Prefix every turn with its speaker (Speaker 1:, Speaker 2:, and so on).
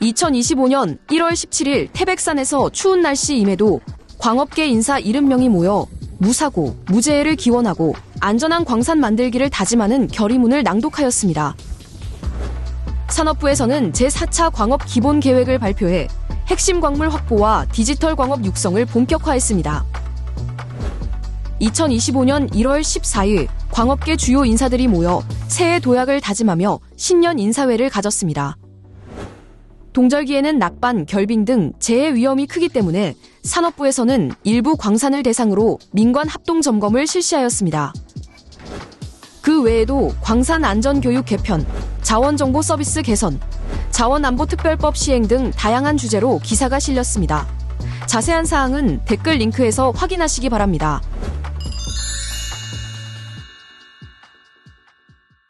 Speaker 1: 2025년 1월 17일 태백산에서 추운 날씨임에도 광업계 인사 70명이 모여 무사고, 무재해를 기원하고 안전한 광산 만들기를 다짐하는 결의문을 낭독하였습니다. 산업부에서는 제4차 광업 기본 계획을 발표해 핵심 광물 확보와 디지털 광업 육성을 본격화했습니다. 2025년 1월 14일 광업계 주요 인사들이 모여 새해 도약을 다짐하며 신년 인사회를 가졌습니다. 동절기에는 낙반, 결빙 등 재해 위험이 크기 때문에 산업부에서는 일부 광산을 대상으로 민관 합동 점검을 실시하였습니다. 그 외에도 광산 안전 교육 개편, 자원 정보 서비스 개선, 자원 안보 특별법 시행 등 다양한 주제로 기사가 실렸습니다. 자세한 사항은 댓글 링크에서 확인하시기 바랍니다.